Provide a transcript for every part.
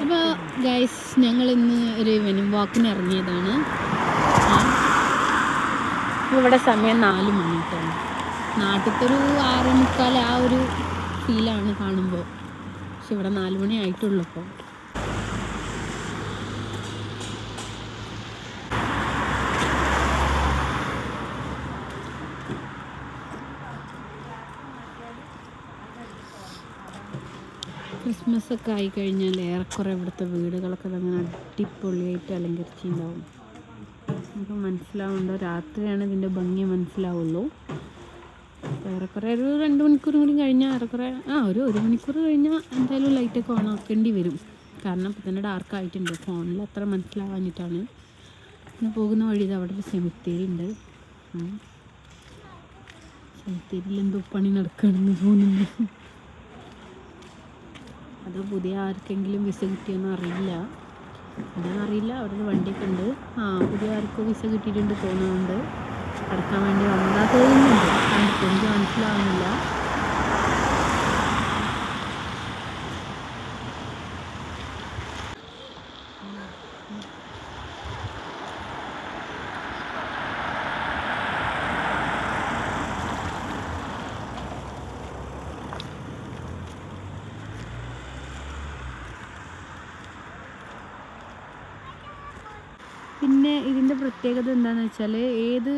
അപ്പോൾ ഗൈസ് ഞങ്ങൾ ഇന്ന് ഒരു ഈവനിങ് വാക്കിന് ഇറങ്ങിയതാണ്. ഇവിടെ സമയം നാല് മണിട്ടാണ്. നാട്ടിലത്തെ ഒരു ആറ് മുക്കാൽ ആ ഒരു ഫീലാണ് കാണുമ്പോൾ പക്ഷെ ഇവിടെ നാല് മണി ആയിട്ടുള്ളൂ ക്രിസ്മസ് ഒക്കെ ആയി കഴിഞ്ഞാൽ ഏറെക്കുറെ ഇവിടുത്തെ വീടുകളൊക്കെ അങ്ങനെ അടിപൊളിയായിട്ട് അലങ്കരിച്ചിട്ടുണ്ടാവും. നമുക്ക് മനസ്സിലാവുന്നുണ്ട് രാത്രിയാണ് ഇതിന്റെ ഭംഗി മനസ്സിലാവുള്ളൂ. ഏറെക്കുറെ ഒരു രണ്ട് മണിക്കൂർ കൂടി കഴിഞ്ഞാൽ ഏറെക്കുറെ ആ ഒരു ഒരു മണിക്കൂർ കഴിഞ്ഞാൽ എന്തായാലും ലൈറ്റൊക്കെ ഓൺ ആക്കേണ്ടി വരും. കാരണം ഇപ്പം തന്നെ ഡാർക്ക് ആയിട്ടുണ്ട് ഫോണിൽ അത്ര മനസ്സിലാവാഞ്ഞിട്ടാണ്. പിന്നെ പോകുന്ന വഴി ഇത് അവിടെ ഒരു സെമിത്തേരി ഉണ്ട്. സെമിത്തേരിയിൽ എന്തോ പണി നടക്കണമെന്ന് തോന്നുന്നു. അത് പുതിയ ആർക്കെങ്കിലും വിസ കിട്ടിയെന്ന് അറിയില്ല. എന്താണെന്ന് അറിയില്ല. അവിടെ ഒരു വണ്ടിയൊക്കെ ഉണ്ട് ആ പുതിയ ആർക്കോ വിസ കിട്ടിയിട്ടുണ്ട് തോന്നുന്നുണ്ട്. അടക്കാൻ വേണ്ടി വന്നതാ തോന്നുന്നുണ്ട്. എനിക്ക് മനസ്സിലാവുന്നില്ല. പിന്നെ ഇതിന്റെ പ്രത്യേകത എന്താണെന്ന് വെച്ചാൽ ഏത്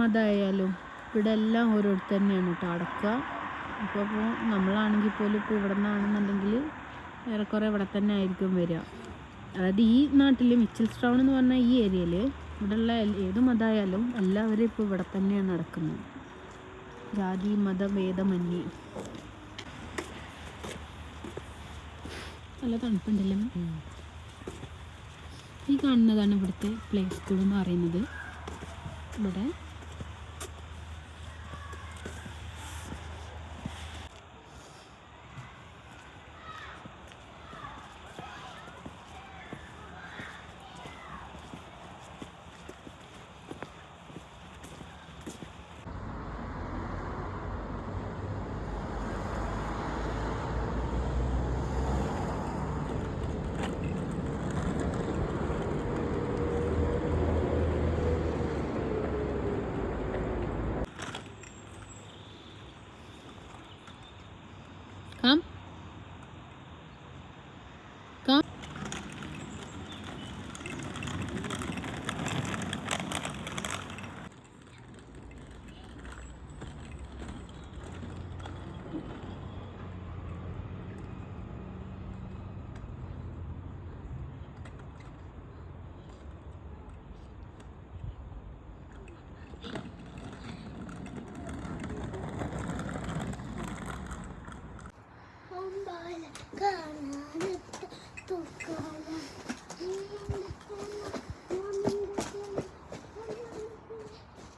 മതമായാലും ഇവിടെ എല്ലാം ഓരോരുത്തർ തന്നെയാണ് കേട്ടോ അടക്കുക. അപ്പോൾ ഇപ്പോൾ നമ്മളാണെങ്കിൽ പോലും ഇപ്പോൾ ഇവിടെ നിന്നാണെന്നുണ്ടെങ്കിൽ ഏറെക്കുറെ ഇവിടെ തന്നെ ആയിരിക്കും വരിക. അതായത് ഈ നാട്ടിൽ മിച്ചൽസ് ടൗൺ എന്ന് പറഞ്ഞ ഈ ഏരിയയിൽ ഇവിടെയുള്ള ഏത് മതമായാലും എല്ലാവരും ഇപ്പോൾ ഇവിടെ തന്നെയാണ് നടക്കുന്നത്. ജാതി മത ഭേദമന്യേ നല്ല തണുപ്പുണ്ടല്ലോ? ഈ കാണുന്നതാണ് ഇവിടുത്തെ പ്ലേ സ്കൂൾ എന്ന് പറയുന്നത്. ഇവിടെ Huh?